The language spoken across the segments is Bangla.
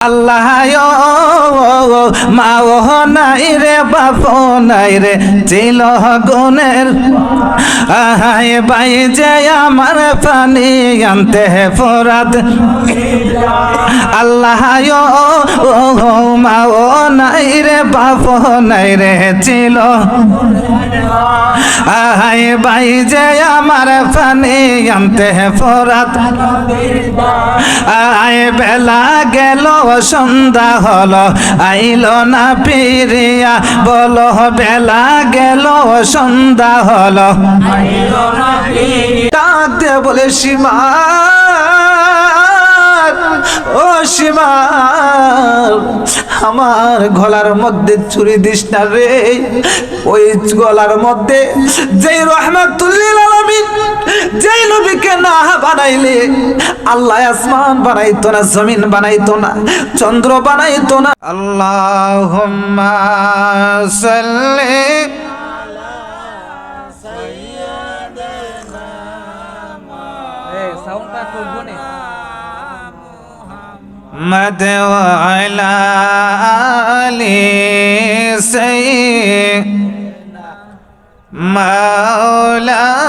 আল্লাহ মা ও নাই রে বাপ নাই রে, ছিল গুণের আহায় বাই যে আমার পানি আনতে ফরাত। আল্লাহ ও নাই রে বাপ নাই রে, ছিল আহায় বাই যে আমার পানি আনতে ফরাত। আয় বেলা গেল, সন্ধ্যা হলো আইল না পিরিয়া বলো বেলা গেল সন্ধ্যা হল। ডাক দিয়ে বলে সীমা ও সীমা আমার গলার মধ্যে চুরি দিস না রে। ওই গলার মধ্যে যেই রহমাতুল্লিল আলামিন যেই নবীকে না বানাইলে আল্লাহ আসমান বানাইতো না জমিন বানাইতো না চন্দ্র বানাইতো না আল্লাহুম্মা সাল্লি محمد وعلى آل سيدنا মাওলানা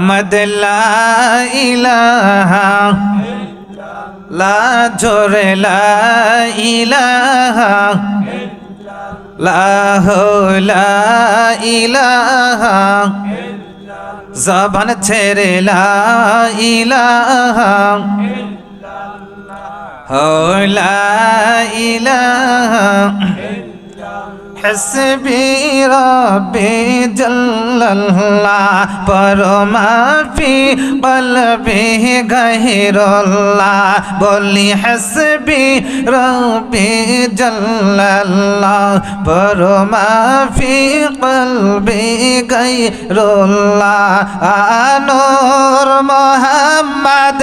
মদলা ইলাহা লা জোরে লা ইলাহা লাহ লা ইলাহা জবান ছেড়ে লা ইলাহা হো حسبي ربي جل الله پرما في قلبي غير الله بولي حسبي ربي جل الله پرما في قلبي غير الله آنور محمد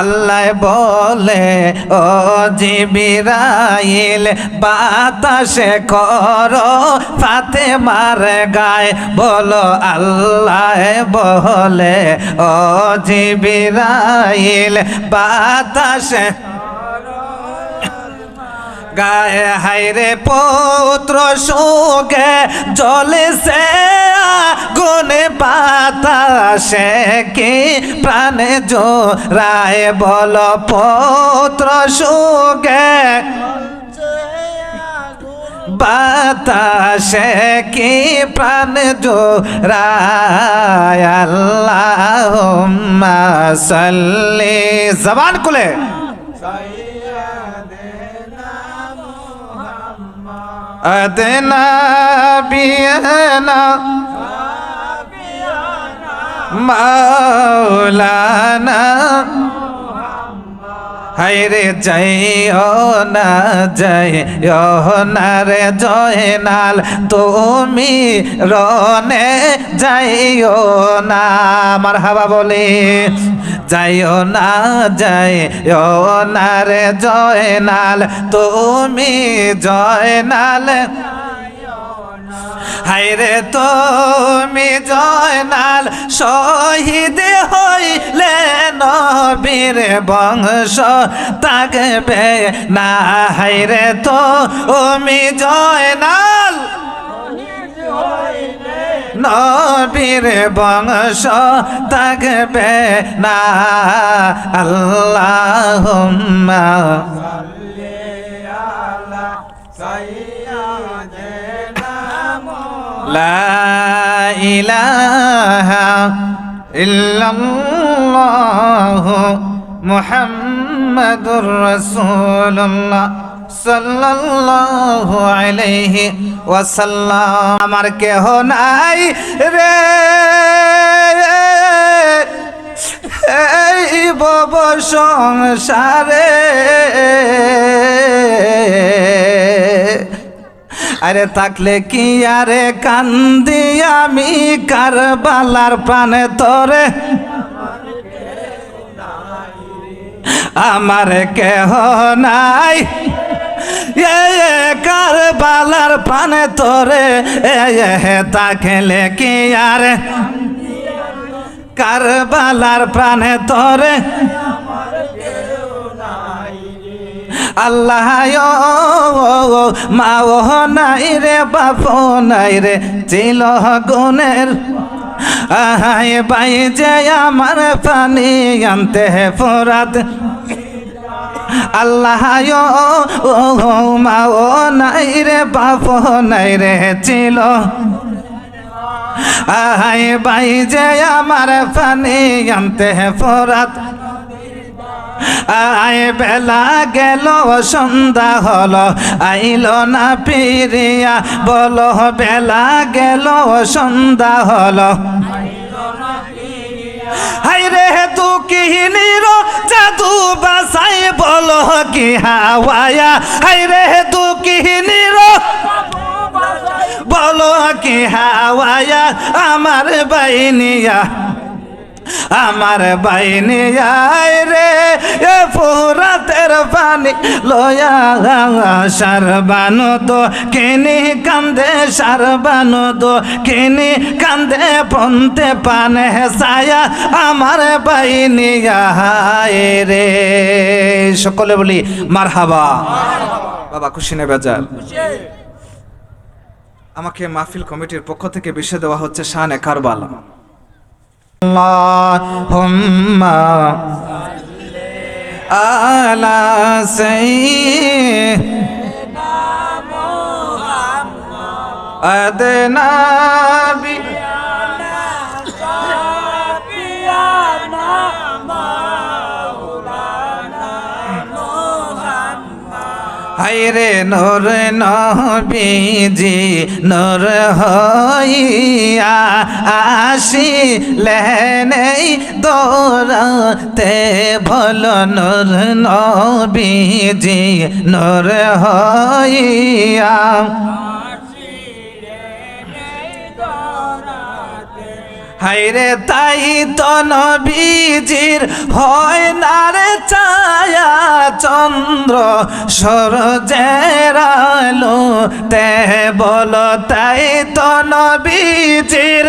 আল্লাহ বলে, ও জিবিরাইল, বাতাসে করো ফাতে মার গায় বলো, আল্লাহ বলে, ও জিবিরাইল, বাতাসে গায়ে হাইরে পুত্র সুগে জলে সে গুনে বাতাসে কি প্রাণে জোড়ায় বল পুত্র সুগে বাতাসে কি প্রাণ জোড়ায়? আল্লাহ সাল্লি। জবান খুলে। أدنى بينا مولانا হাইরে যাইও না যাইও না রে জয়নাল তুমি রনে যাইও না আমার হাবা বলে যাইও না যাইও না রে জয়নাল, তুমি জয়নাল। হাইরে তুমি জয়নাল, শহীদ হইলে নবীর বংশ তাকবে না। হাইরে তো তুমি জয়নাল। নবীর বংশ থাকবে না। আল্লাহ ইলাহা ইল্লাল্লাহ মুহাম্মাদুর রাসূলুল্লাহ। সাল্লাল্লাহু আলাইহি ওয়াসাল্লাম, আমার কেহ নাই রে। এই বব সংসারে। আরে থাকলে কি আরে কান্দি আমি কারবালার পানে তোরে? আমার কেহ নাই। কার বালার পানে তোরে তাকেলে কি আর? কার বালার প্রাণে তোরে। আল্লাহ, ও নাই রে বাপ নাই রে চিল গুণের। আহাই বাই যে আমার পানি আনতে ফোরাত। আল্লাহ ও মা ও নাই রে বাপ, নাই রে চিল আহাই বাই যে আমার পানি আনতে ফোরাত। আয় বেলা গেল, সন্ধ্যা হলো, আইল না পিরিয়া বলো বেলা গেল, সন্ধ্যা হলো। হাই রে তু কিহনির জাদু বাসাই বল কি হাওয়ায়া। হাই রে বল কিহনির বলো কি হাওয়ায়া। আমার বাইনিয়া আমার বাইনি আয় রে, এ ফুরাতের পানি লয়া সারবানো তো, কেনি কান্দে সারবানো তো, কিনি কান্দে পন্তে পানে সায়া আমার বাইনি আয় রে। সকলে বলি মার হাবা বাবা, খুশি নে বেজার। আমাকে মাহফিল কমিটির পক্ষ থেকে বিষয় দেওয়া হচ্ছে শানে কারবালা। اللهم على سيدنا محمد হাইরে নর নবীজি নর হইয়া আসিলেন তে ভল নর নবীজি নর হইয়া হাইরে তাই তো নবীজির হয় না রে ছায়া চন্দ্র, সরজের আলো। তে বল, তাই তো নবীজির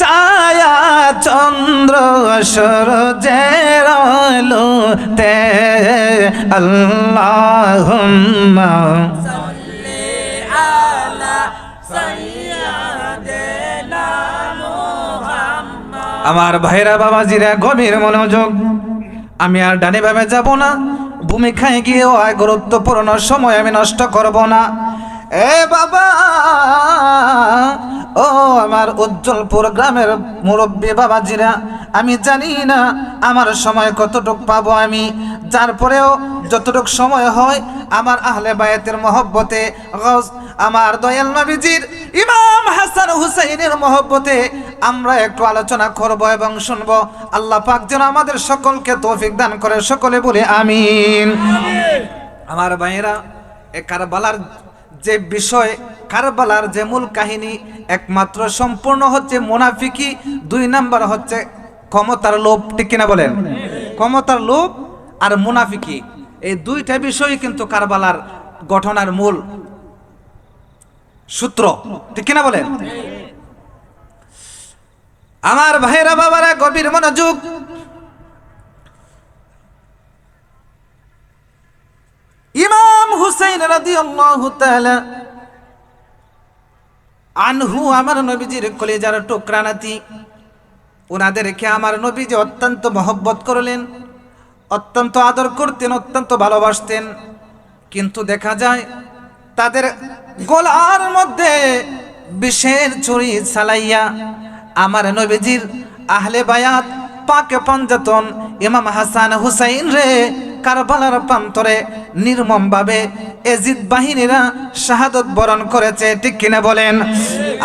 ছায়া চন্দ্র, সরজের আলো। তে আল্লাহ আমার ভাইরা বাবাজিরা গভীর মনোযোগ। আমি আর ডানে ভাবে যাব না। ভূমিকায় গিয়ে আর গুরুত্বপূর্ণ সময় আমি নষ্ট করব না। এ বাবা! ও আমার উজ্জ্বলপুর গ্রামের মুরব্বী বাবাজিরা আমি জানি না আমার সময় কতটুক পাবো আমি। যার পরেও যতটুক সময় হয় আমার আহলে বায়াতের মহব্বতে আমার দয়াল নবীজির ইমাম হাসান হুসাইনের মহব্বতে আমরা একটু আলোচনা করব এবং শুনব। আল্লাহ পাক যেন আমাদের সকলকে তৌফিক দান করে সকলে বলে আমিন। আমার ভাইয়েরা এ কারবালার যে বিষয় কারবালার যে মূল কাহিনী একমাত্র সম্পূর্ণ হচ্ছে মোনাফিকি, দুই নাম্বার হচ্ছে ক্ষমতার লোভ, ঠিক কিনা বলেন? ক্ষমতার লোভ আর মুনাফিকি, এই দুইটা বিষয় কিন্তু কারবালার গঠনের মূল সূত্র, ঠিক কিনা বলেন? আমার ভাইরা বাবারা, গভীর মনোযোগ ইমাম হুসাইন রাদিয়াল্লাহু তাআলা আনহু আমার নবীজির কলেজার টুকরা নাতি। ওনাদেরকে আমার নবীজি অত্যন্ত মহব্বত করলেন, অত্যন্ত আদর করতেন, অত্যন্ত ভালোবাসতেন। কিন্তু দেখা যায়, তাদের গলার মধ্যে বিষের ছুরি চালাইয়া আমার নবীজির আহলে বায়াত পাকে পঞ্জাতন ইমাম হাসান হুসাইন রে কারবালার প্রান্তরে নির্মম ভাবে এজিদ বাহিনীরা শাহাদত বরণ করেছে, ঠিক কিনা বলেন?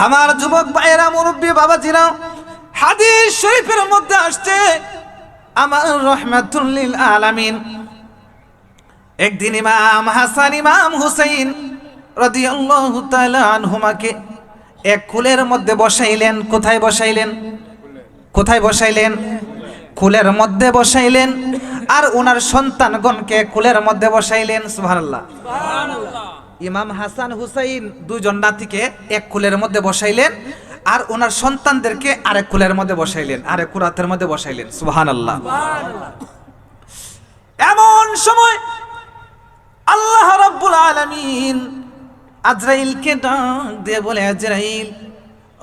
আমার যুবক ভাইয়েরা, মুরব্বী বাবাজিরা, হাদিস শরীফের মধ্যে আসছে, আমার রহমাতুল্লিল আলামিন। একদিন ইমাম হাসান, ইমাম হুসাইন রাদিয়াল্লাহু তাআলা আনহুমাকে এক কুলের মধ্যে বসাইলেন। কোথায় বসাইলেন? কোথায় বসাইলেন? কুলের মধ্যে বসাইলেন। আর ওনার সন্তানগণকে কুলের মধ্যে বসাইলেন সুবহানাল্লাহ। ইমাম হাসান হুসাইন দুইজন নাতিকে এক কুলের মধ্যে বসাইলেন আর ওনার সন্তানদেরকে আরেক কুলের মধ্যে বসাইলেন আরেক কুরাতের মধ্যে বসাইলেন সুবহানাল্লাহ। এমন সময় আল্লাহ রাব্বুল আলামিন আজরাইলকে ডাক দিয়ে বলে আজরাইল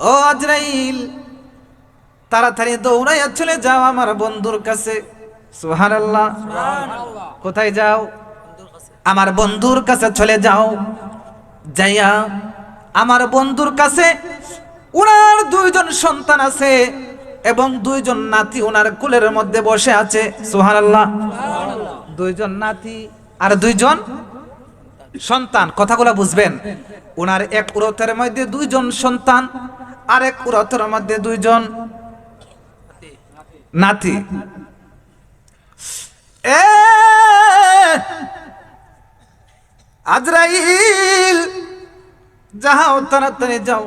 ও আজরাইল তাড়াতাড়ি দৌড়াইয়া চলে যাও আমার বন্ধুর কাছে। সুবহানাল্লাহ। কোথায় যাও? আমার বন্ধুর কাছে চলে যাও। যাইয়া আমার বন্ধুর কাছে উনার দুইজন সন্তান আছে এবং দুইজন নাতি ওনার কুলের মধ্যে বসে আছে। সুবহানাল্লাহ। দুইজন নাতি আর দুইজন সন্তান, কথাগুলো বুঝবেন। ওনার এক উরতের মধ্যে দুইজন সন্তান আর এক উরতের মধ্যে দুইজন নাতি। এ আজরাইল যাও তাড়াতাড়ি যাও।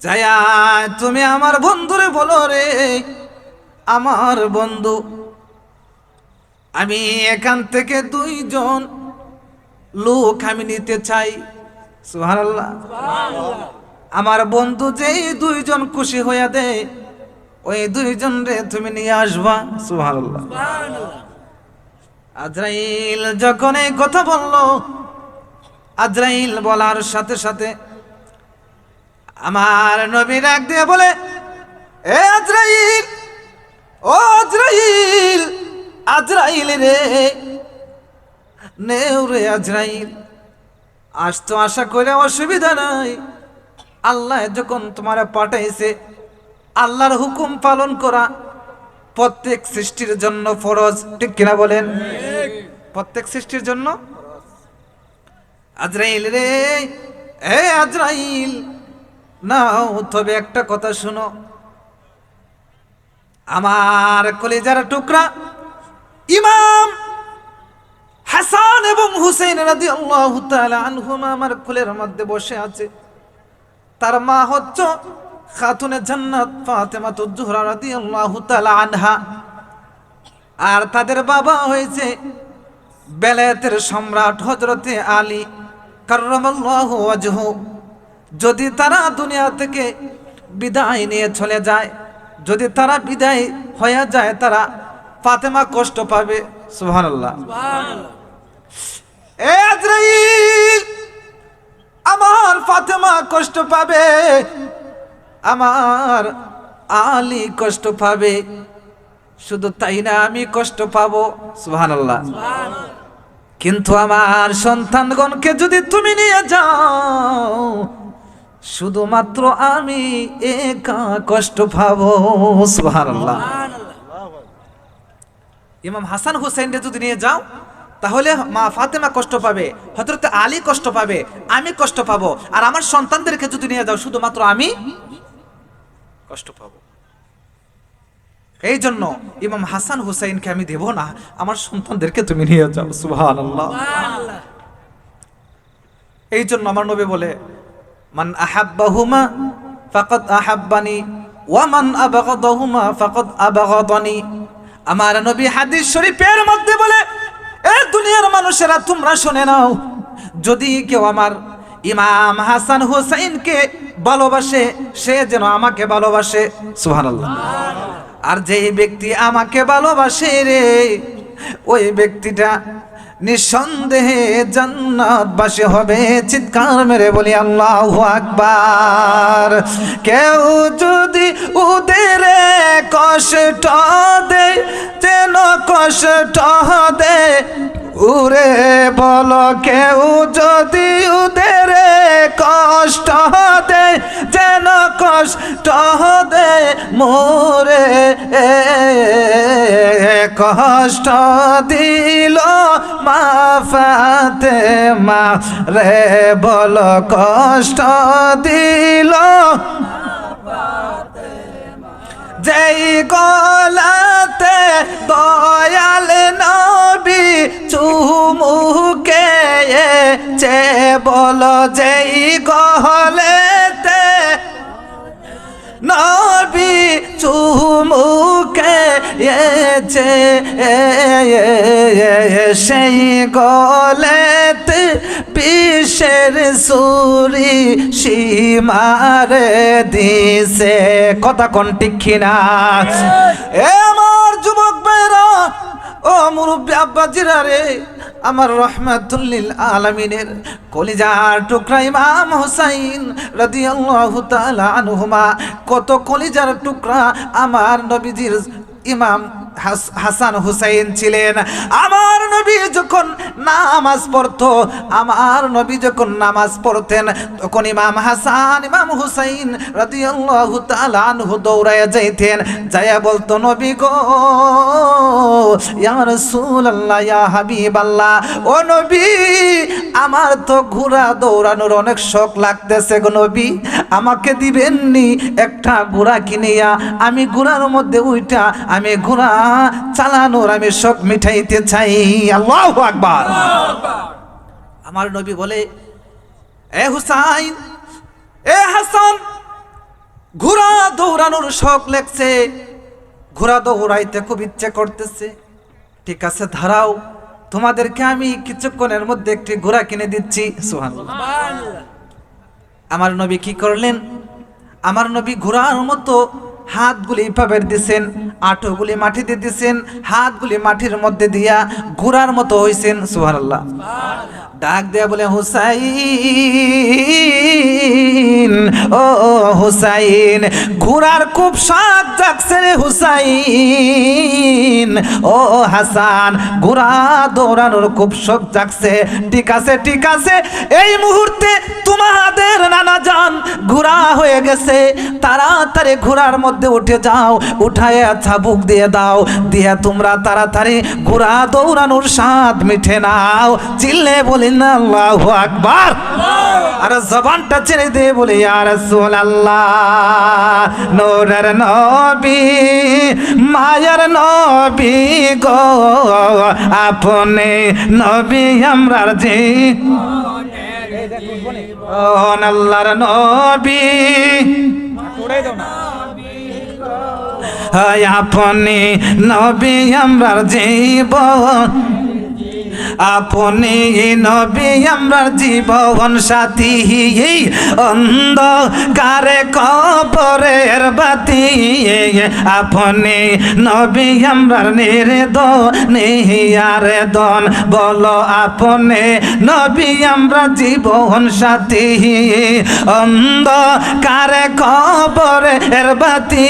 যায়া তুমি আমার বন্ধুরে বলো রে আমার বন্ধু। আমি এখান থেকে দুইজন লোক আমি নিতে চাই। সুবহানাল্লাহ। আমার বন্ধু যেই দুইজন খুশি হইয়া দে ওই দুইজন রে তুমি নিয়ে আসবা। সুবহানাল্লাহ। আজরাইল যখন এই কথা বলল, আজরাইল বলার সাথে সাথে আমার নবী ডাক দিয়ে বলে, এ আজরাইল, ও আজরাইল আজরাইল রে, নেও রে আজরাইল। আজ তো আশা করে অসুবিধা নাই। আল্লাহ যখন তোমার পাঠাইছে আল্লাহর হুকুম পালন করা প্রত্যেক সৃষ্টির জন্য ফরজ, ঠিক কিনা বলেন? প্রত্যেক সৃষ্টির জন্য? আজরাইল রে, এ আজরাইল, নাও তবে একটা কথা শুনো। আমার কলিজার টুকরা ইমাম হাসান এবং হুসেন রাদি আল্লাহ আনহুমা আমার কুলের মধ্যে বসে আছে। তার মা হচ্ছে খাতুনে জান্নাত ফাতেমা তুজুহরা রাদিয়াল্লাহু তাআলা আনহা। আর তাদের বাবা হয়েছে বেলায়েতের সম্রাট হজরতে আলী কাররামাল্লাহু ওয়াজহু। যদি তারা দুনিয়া থেকে বিদায় নিয়ে চলে যায় যদি তারা বিদায় হয়ে যায় তারা ফাতেমা কষ্ট পাবে। সুবহানাল্লাহ। এ আজরাইল আমার ফাতেমা কষ্ট পাবে। আমার আলী কষ্ট পাবে। শুধু তাই না আমি কষ্ট পাবো। সুবহানাল্লাহ। কিন্তু আমার সন্তানগণকে যদি তুমি নিয়ে যাও, শুধুমাত্র আমি একা কষ্ট পাবো। সুবহানাল্লাহ। ইমাম হাসান হুসাইনকে যদি নিয়ে যাও, তাহলে মা ফাতেমা কষ্ট পাবে, হযরত আলী কষ্ট পাবে, আমি কষ্ট পাবো। আর আমার সন্তানদেরকে যদি নিয়ে যাও, শুধুমাত্র আমি কষ্ট পাবো। এই জন্য ইমাম হাসান হুসাইনকে আমি দেব না আমার সন্তানদেরকে তুমি নিয়ে যাও সুবহানাল্লাহ। এই জন্য আমার নবী বলে মান আহাব্বাহুমা ফাকাদ আহাব্বানি ওয়া মান আবগাদাহুমা ফাকাদ আবগাদানি। আমার নবী হাদিস শরীফের মধ্যে বলে এ দুনিয়ার মানুষেরা তোমরা শুনে নাও যদি কেউ আমার ইমাম হাসান হুসাইনকে ভালোবাসে, সে যেন আমাকে ভালোবাসে। সুবহানাল্লাহ। আর যেই ব্যক্তি আমাকে ভালোবাসে রে, ওই ব্যক্তিটা নিঃসন্দেহে জান্নাতবাসী হবে, চিৎকার মেরে বলি আল্লাহ আকবার। কেউ যদি উদের কষ্ট দে, যেন কষ্ট দে উরে বল কেউ যদি উদের কষ্ট দে, যেন কষ্ট দে মোরে। কষ্ট দিল মা ফাতে মা রে বল কষ্ট দিল যেই গলাতে দয়াল নবী চুমুকে চে বল যেই গহলেতে নবী চুমুকে এছে সেই গলেতে পিসের সুরি সীমারে দিছে? কথা কোন টিক্ষিনা এ আমার যুবক ভাইরা, ও মুরব্বী আব্বাজিরা রে, আমার রহমাতুল্লিল আলামিনের কলিজার টুকরা ইমাম হোসাইন রাদিয়াল্লাহু তাআলা আনহুমা, কত কলিজার টুকরা আমার নবীজির ইমাম হাসান হুসাইন ছিলেন। আমার নবী যখন নামাজ পড়তো, আমার নবী যখন নামাজ পড়তেন, তখন ইমাম হাসান, ইমাম হুসাইন রাদিয়াল্লাহু তাআলা আনহু দৌড়ায় যাইতেন। যায়া বলতো, নবী গো, ইয়া রাসূলুল্লাহ, ইয়া হাবিবাল্লাহ, ও নবী, আমার তো ঘোড়া দৌড়ানোর অনেক শখ লাগতেছে গো নবী। আমাকে দিবেননি একটা ঘোড়া কিনিয়া। আমি ঘোড়ার মধ্যে উইটা আমি ঘোড়া চালানোর আমি শখ মিঠাইতে চাই। আল্লাহ আকবার। আমার নবী বলে, এ হুসাইন, এ হাসান ঘোড়া দৌড়ানোর শখ লেগছে। ঘোড়া দৌড়াইতে খুব ইচ্ছে করতেছে। ঠিক আছে, ধারাও। তোমাদেরকে আমি কিছুক্ষণের মধ্যে একটি ঘোড়া কিনে দিচ্ছি। সুবহানাল্লাহ। আমার নবী কি করলেন? আমার নবী ঘোড়ার মতো হাতগুলি পাবের দিছেন, আঁটোগুলি মাটিতে দিছেন, হাতগুলি মাটির মধ্যে দিয়া ঘোড়ার মতো হইছেন, সুবহানাল্লাহ। ডাক দেয়া বলে, হুসাইন, ও হুসাইন, ঘোড়ার খুব শখ জাগছে রে হুসাইন। ও হাসান, ঘোড়া দৌড়ানোর খুব শখ জাগছে। ঠিক আছে ঠিক আছে, এই মুহূর্তে তোমাদের নানা যান ঘোড়া হয়ে গেছে। তাড়াতাড়ি ঘোড়ার মধ্যে উঠে যাও উঠায় চাবুক দিয়ে দাও দিয়ে তোমরা তাড়াতাড়ি ঘোড়া দৌড়ানোর স্বাদ মিঠে নাও। চিল্লে বলি না আল্লাহ আকবার। আর জবানটা ছেড়ে দিয়ে বলি আর আল্লাহ নোরের নবী মায়ের নবী গো আপনি নবী আমরার জি ও আল্লাহর নবী। হয় আপনি নবী আমার জীবন আপনি নবী আমরার জীবন সাথী অন্ধকারে কবরের বাতি। আপনি নবী আমরার নির্দ নিয়ারে দন, বলো আপনি নবী, আমরা জীবন সাথী, অন্ধকারে কবরের বাতি।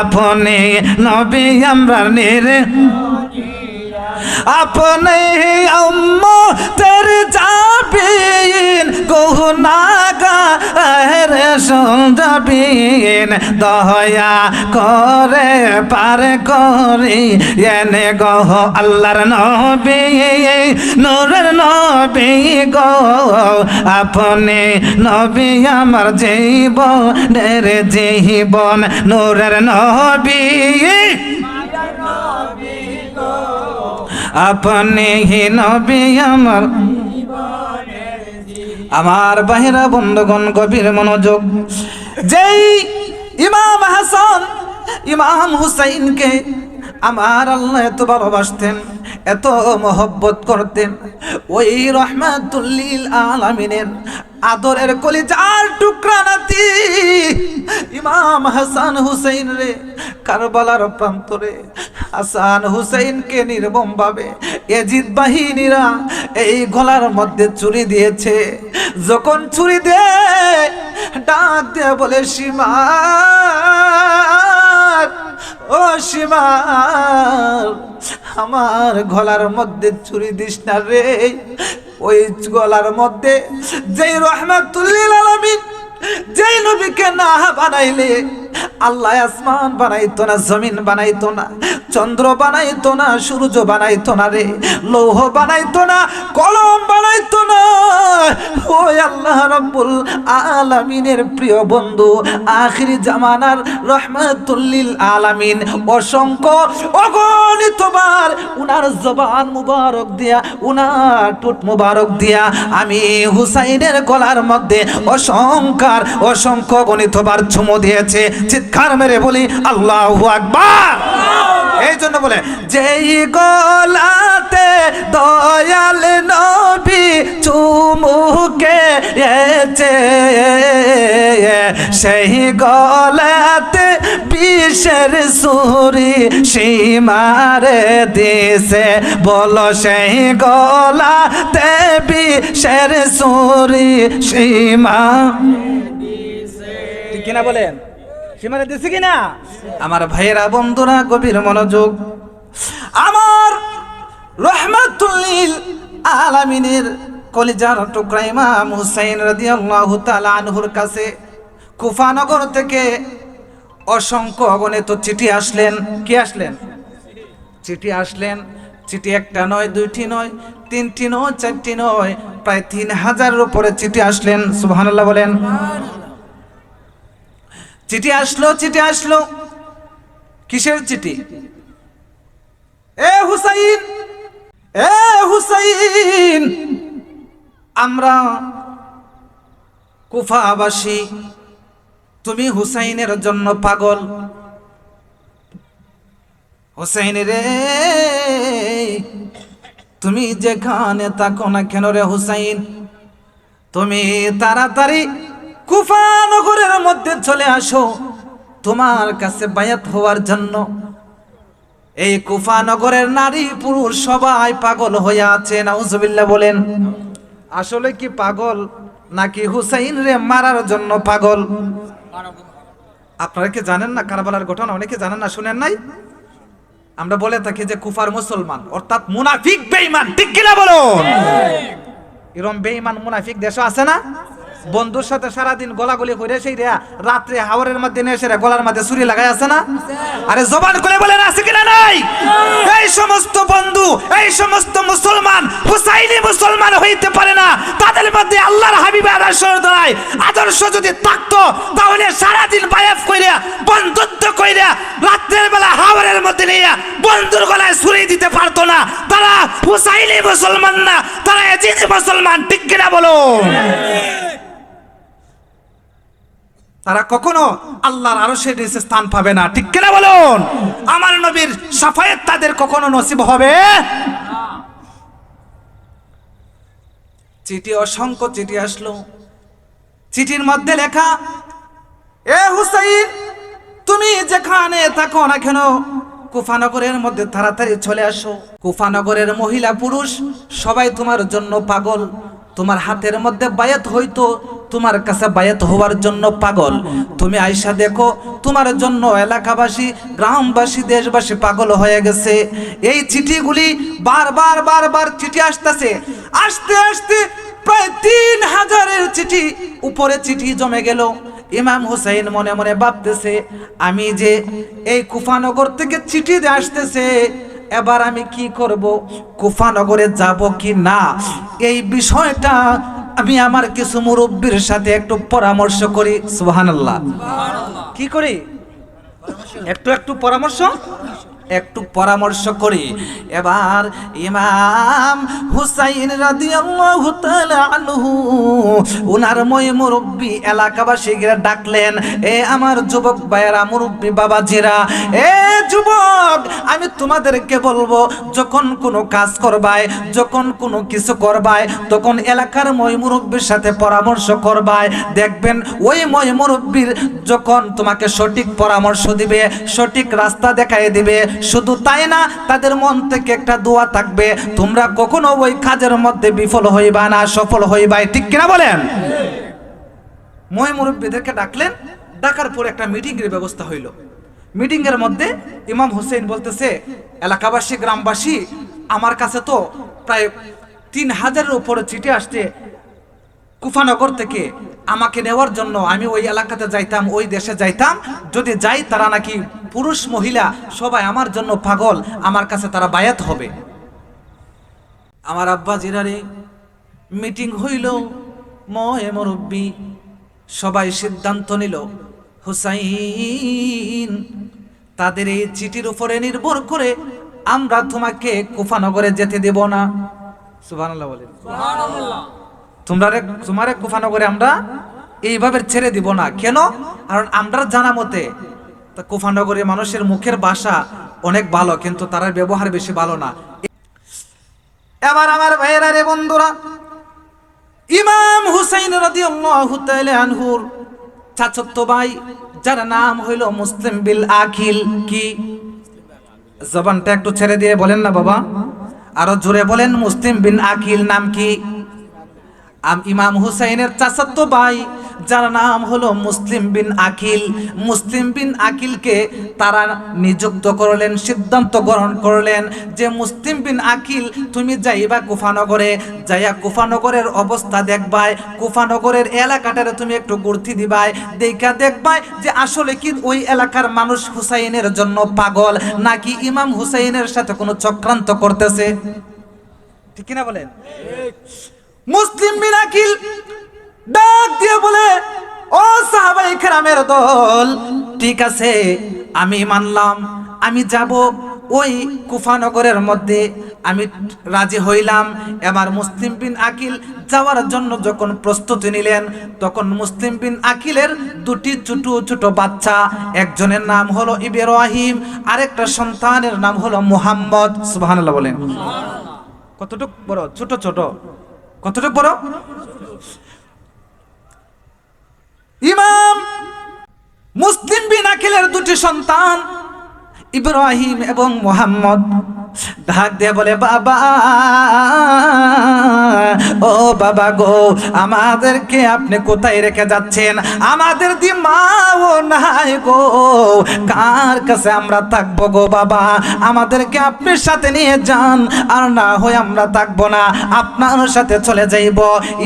আপনি নবী, আমরা নির আপনি তের যাবিন গহুনাগার যাবিন দয়া করে পার করি এনে গহ আল্লাহর নবী, নূরের নবী গো। আপনি নবী আমার জীবনের জীবন, নূরের নবী। আপনি হি নবী আমার। আমার বাহিরা বন্ধগণ কবির মনোযোগ। যেই ইমাম হাসান, ইমাম হুসাইনকে আমার আল্লাহ এত ভালোবাসতেন এত মহব্বত করতেন। ওই রহমাতুল্লিল আলামিনের আদরের কলি কলিজার টুকরা নাতি ইমাম হাসান হুসাইন রে, কারবালার প্রান্তরে। হাসান হুসাইনকে নির্মম ভাবে এজিদ বাহিনীরা এই গলার মধ্যে চুরি দিয়েছে। যখন চুরি দে ডাক দিয়ে বলে সীমা ও সীমার আমার গলার মধ্যে চুরি দিস না রে। ওই গলার মধ্যে যেই রহমাতুল্লিল আলামিন, যেই নবীকে না বানাইলে আল্লাহ আসমান বানাইতো না, জমিন বানাইতো না, চন্দ্র বানাইতো না, সূর্য বানাইতো না রে, লৌহ বানাইতো না, কলম বানাইতো না। ওই আল্লাহ রব্বুল আলামিনের প্রিয় বন্ধু, আখিরি জামানার রহমাতুল্লিল আলামিন, অসংখ্য অগণিতবার উনার জবান মুবারক দিয়া, উনার টুট মুবারক দিয়া, আমি হুসাইনের গলার মধ্যে অসংখ্যার অসংখ্য গণিতবার চুমো দিয়েছে। চিৎকার মেরে বলি আল্লাহু আকবার! জন্য বলে যেই গলাতে দয়াল নবী চুমুকে এছে সেই গলাতে বিষের সুরি সীমারে দিছে বলো সেই গলাতে বিষের সুরি সীমা কিনা বলেন? সীমারে দিছে কিনা? আমার ভাইয়েরা, বন্ধুরা, গভীর মনোযোগ। আমার রহমাতুল্লিল আলামিনের কলিজার টুকরা ইমাম হুসাইন রাদিয়াল্লাহু তাআলা আনহুর কাছে কুফানগর থেকে অসংখ্য অগণিত চিঠি আসলেন। কি আসলেন? চিঠি আসলেন। চিঠি একটা নয়, দুইটি নয়, তিনটি নয়, চারটি নয়, প্রায় তিন হাজারের উপরে চিঠি আসলেন। সুবহানাল্লাহ বলেন। চিঠি আসলো চিঠি আসলো। কিসের চিঠি? এ হুসাইন এ হুসাইন, আমরা কুফাবাসী, তুমি হুসাইনের জন্য পাগল। হুসাইন রে, তুমি যেখানে থাকো না কেন রে হুসাইন? তুমি তাড়াতাড়ি কুফা নগরের মধ্যে চলে আসো। তোমার কাছে বায়াত হওয়ার জন্য। এই কুফা নগরের নারী পুরুষ সবাই পাগল হয়ে আছে নাউজুবিল্লাহ বলেন। আসলে কি পাগল নাকি হুসাইন রে মারার জন্য পাগল? আপনারা কি জানেন না কারবালার ঘটনা? অনেকে জানেন না শুনেন নাই? আমরা বলে থাকি যে কুফার মুসলমান অর্থাৎ মুনাফিক বেঈমান। ঠিক কিনা বলুন? এরম বেঈমান মুনাফিক দেশও আছে না? বন্ধুর সাথে সারাদিন গলাগলি করে সেই রে, রাত্রে হাওয়ারের মধ্যে নিয়ে এসে রে, গলার মধ্যে ছুরি লাগাই আছে না? আরে জবান করে বলেন, আছে কিনা নাই? এই সমস্ত বন্ধু, এই সমস্ত মুসলমান, হুসাইনি মুসলমান হইতে পারে না। তাদের মধ্যে আল্লাহর হাবিবের আদর্শ নাই। আদর্শ যদি থাকতো, তাহলে সারাদিন বায়াত কইরা, বন্ধুত্ব কইরা, রাত্রের বেলা হাওয়ারের মধ্যে নিয়ে বন্ধুর গলায় ছুরি দিতে পারতো না। তারা হুসাইনি মুসলমান না, তারা এজিদি মুসলমান, ঠিক কিনা বলো তারা কখনো আল্লাহর আরশের নিচে স্থান পাবে না। ঠিক কিনা বলুন? আমার নবীর সাফায়েত তাদের কখনো নসিব হবে? চিঠি অসংখ্য চিঠি আসলো। চিঠির মধ্যে লেখা, এ হুসাইন, তুমি যেখানে থাকো না কেন কুফানগরের মধ্যে তাড়াতাড়ি চলে আসো। কুফানগরের মহিলা পুরুষ সবাই তোমার জন্য পাগল। তোমার হাতের মধ্যে বায়াত হইতো, তোমার কাছে বায়াত হওয়ার জন্য পাগল। তুমি আয়সা দেখো, তোমার জন্য এলাকাবাসী, গ্রামবাসী, দেশবাসী পাগল হয়ে গেছে। এই চিঠিগুলি বারবার বারবার চিঠি আসতেছে। আসতে আসতে প্রায় তিন হাজারের চিঠি উপরে চিঠি জমে গেল। ইমাম হুসাইন মনে মনে ভাবতেছে, আমি যে এই কুফানগর থেকে চিঠি আসতেছে এবার আমি কি করব? কুফানগরে যাব কি না? এই বিষয়টা আমি আমার কিছু মুরব্বীর সাথে একটু পরামর্শ করি। সুবহানাল্লাহ। কি করি? একটু একটু পরামর্শ? একটু পরামর্শ করি। এবার ইমাম হুসাইন রাদিয়াল্লাহু উনার মুরব্বি এলাকাবাসী গিয়ে ডাকলেন, এ আমার যুবক ভাইয়েরা, মুরব্বি বাবাজিরা, এ যুবক, আমি তোমাদেরকে বলব, যখন কোনো কাজ করবাই যখন কোনো কিছু করবাই তখন এলাকার মই মুরব্বির সাথে পরামর্শ করবাই দেখবেন ওই মই মুরব্বির যখন তোমাকে সঠিক পরামর্শ দিবে, সঠিক রাস্তা দেখাই দিবে শুধু তাই না, তাদের মন থেকে একটা দোয়া থাকবে, তোমরা কখনো ওই কাজের মধ্যে বিফল হইবা না, সফল হইবাই, ঠিক কিনা বলেন? মই মুরব্বীদেরকে ডাকলেন, ডাকার পর একটা মিটিং এর ব্যবস্থা হইল। মিটিং এর মধ্যে ইমাম হোসেন বলতেছে, এলাকাবাসী, গ্রামবাসী, আমার কাছে তো প্রায় তিন হাজারের উপরে চিঠি আসছে কুফানগর থেকে আমাকে নেওয়ার জন্য আমি ওই এলাকাতে যাইতাম, ওই দেশে যাইতাম। যদি যাই, তারা নাকি পুরুষ, মহিলা, সবাই আমার জন্য পাগল, আমার কাছে তারা বায়াত হবে। আমার আব্বা জিরারে, মিটিং হইল, ময়ে মুরব্বী, সবাই সিদ্ধান্ত নিল, হুসাইন, তাদের এই চিঠির উপরে নির্ভর করে আমরা তোমাকে কুফানগরে যেতে দেব না। সুবহানাল্লাহ বলেন। তোমরা তোমারে কুফানগরে আমরা এইভাবে ছেড়ে দিব না। কেন? কারণ আমরা জানা মতে, তা কুফানগরে মানুষের মুখের ভাষা অনেক ভালো, কিন্তু তার ব্যবহার বেশি ভালো না। এবার আমার ভাইয়েরা রে বন্ধুরা, ইমাম হুসাইন রাদিয়াল্লাহু তাআলা আনহুর চাচত্ব ভাই, যার নাম হইল মুসলিম বিল আখিল কি? জবানটা একটু ছেড়ে দিয়ে বলেন না বাবা। আরও জোরে বলেন, মুসলিম বিন আকিল নাম কি? ইমাম হুসাইনের চাচাতো ভাই, যার নাম হলো মুসলিম বিন আকিল। মুসলিম বিন আকিলকে তারা নিযুক্ত করলেন, সিদ্ধান্ত গ্রহণ করলেন যে, মুসলিম বিন আকিল, তুমি যাইবা কুফানগরে। যাইয়া কুফানগরের অবস্থা দেখবাই। কুফানগরের এলাকাটারে তুমি একটু গুর্তি দিবাই। দেখা দেখবাই যে, আসলে কি ওই এলাকার মানুষ হুসাইনের জন্য পাগল, নাকি ইমাম হুসাইনের সাথে কোনো চক্রান্ত করতেছে? ঠিক কিনা বলেন? মুসলিম মিরাকিল ডাক দিয়ে বলে, ও সাহাবাই কেরামের দল, ঠিক আছে, আমি মানলাম, আমি যাব ওই কুফানগরের মধ্যে, আমি রাজি হইলাম। এবার মুসলিম বিন আকিল যাওয়ার জন্য যখন প্রস্তুতি নিলেন, তখন মুসলিম বিন আকিলের দুটি ছোট ছোট বাচ্চা, একজনের নাম হলো ইব্রাহিম আরেকটা সন্তানের নাম হলো মুহাম্মদ, সুবহানাল্লাহ বলেন। কতটুক বড়? ছোট ছোট। কতটুক বড় ইমাম মুসলিম বিন আকিলের দুটি সন্তান, ইব্রাহিম এবং মোহাম্মদ। ঢাক দিয়ে বলে, বাবা! বাবা গো, আমাদেরকে আপনি কোথায় রেখে যাচ্ছেন? আমাদের দি মাও নাই গো। কার কাছে আমরা থাকব গো বাবা? আমাদেরকে আপনার সাথে নিয়ে যান, আর না হয় আমরা থাকব না। আপনার সাথে চলে যাইব।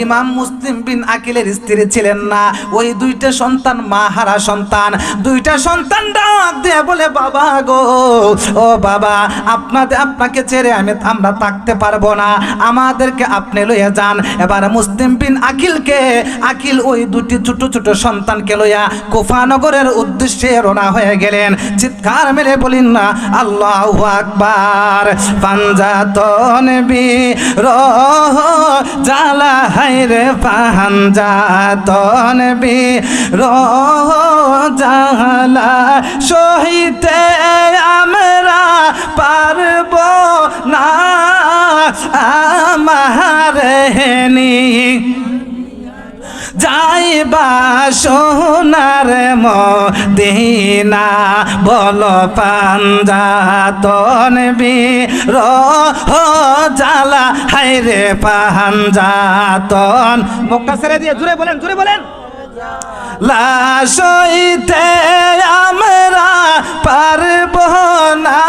ইমাম মুসলিম বিন আকিলের স্ত্রী ছিলেন না। ওই দুইটা সন্তান মা হারা সন্তান। দুইটা সন্তান ডাক দিয়ে বলে, বাবা গো, ও বাবা, আপনাদের, আপনাকে ছেড়ে আমি, আমরা থাকতে পারব না। আমাদেরকে আপনি লইয়া যান। এবার মুসলিম বিন আকিলকে, আকিল ওই দুটি ছোট ছোট সন্তানকে লইয়া কুফানগরের উদ্দেশ্যে রওনা হয়ে গেলেন। চিৎকার মেরে বলিন, না, আল্লাহ আকবার পাঞ্জাতন বি রহ জালা হাইরে পাঞ্জাতন বি রহ জালা সহিতে আমার হেনি যাইবা সোনার মদিনা, বল পাঞ্জাতন বীর জালা হাইরে পাঞ্জাতন। মক্কা ছেড়ে দিয়ে জুড়ে বলেন জুড়ে বলেন। লাশইতে আমরা পারব না।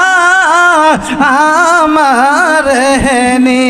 আমার নি।